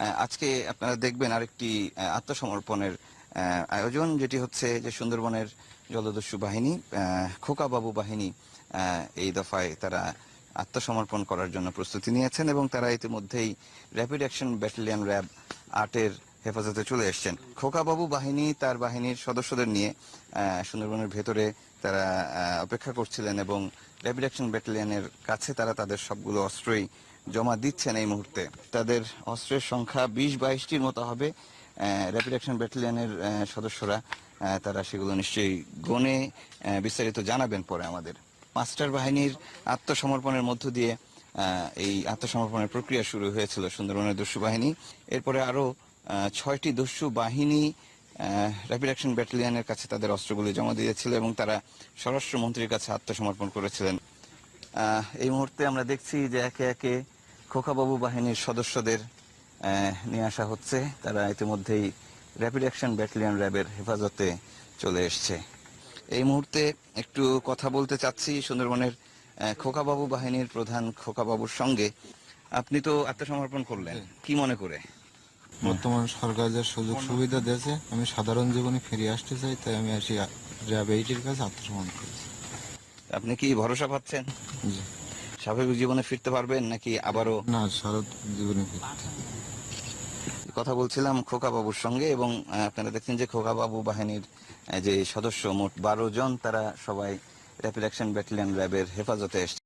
আজকে আপনারা দেখবেন আরেকটি আত্মসমর্পণের আয়োজন, যেটি হচ্ছে যে সুন্দরবনের জলদস্যু বাহিনী খোকা খোকাবাবু বাহিনী এই দফায় তারা আত্মসমর্পণ করার জন্য প্রস্তুতি নিয়েছেন এবং তারা ইতিমধ্যেই র্যাপিড অ্যাকশন ব্যাটালিয়ন র্যাব আটের হেফাজতে চলে এসছেন। খোকাবাবু বাহিনী তার বাহিনীর সদস্যদের নিয়ে সুন্দরবনের ভেতরে তারা অপেক্ষা করছিলেন এবং র্যাপিড অ্যাকশন ব্যাটালিয়নের কাছে তারা তাদের সবগুলো অস্ত্রই জমা দিচ্ছেন এই মুহূর্তে। তাদের অস্ত্রের সংখ্যা বিশ বাইশটির মতো হবে র্যাপিড অ্যাকশন ব্যাটালিয়নের সদস্যরা তারা সেগুলো নিশ্চয়ই গণে বিস্তারিত জানাবেন পরে আমাদের। মাস্টার বাহিনীর আত্মসমর্পণের মধ্য দিয়ে এই আত্মসমর্পণের প্রক্রিয়া শুরু হয়েছিল সুন্দরবনের দস্যু বাহিনী এরপরে আরও আহ, ছয়টি দস্যু বাহিনী র্যাপিড অ্যাকশন ব্যাটালিয়নের কাছে তাদের অস্ত্রগুলি জমা দিয়েছিল এবং তারা স্বরাষ্ট্রমন্ত্রীর কাছে আত্মসমর্পণ করেছিলেন। এই মুহূর্তে আমরা দেখছি যে একে একে খোকাবাবু বাহিনীর সদস্যদের নিয়ে আসা হচ্ছে। তারা ইতিমধ্যেই র্যাপিড অ্যাকশন ব্যাটালিয়ন র্যাবের হেফাজতে চলে এসছে। এই মুহূর্তে একটু কথা বলতে চাচ্ছি সুন্দরবনের খোকাবাবু বাহিনীর প্রধান খোকাবাবুর সঙ্গে। আপনি তো আত্মসমর্পণ করলেন। কি মনে করে? বর্তমান সরকার যে সুযোগ সুবিধা দিয়েছে আমি সাধারণ জীবনে ফিরে আসতে চাই তাই আমি আসি র্যাব এইটির কাছে আত্মসমর্পণ করেছি। আপনি কি ভরসা পাচ্ছেন? জি। স্বাভাবিক জীবনে ফিরতে পারবেন নাকি আবারও? না সারা জীবনে ফিরতে। কথা বলছিলাম খোকা বাবুর সঙ্গে এবং আপনারা দেখছেন যে খোকা বাবু বাহিনীর যে সদস্য মোট বারো জন তারা সবাই র্যাপিড অ্যাকশন ব্যাটালিয়ন র্যাবের হেফাজতে এসছে।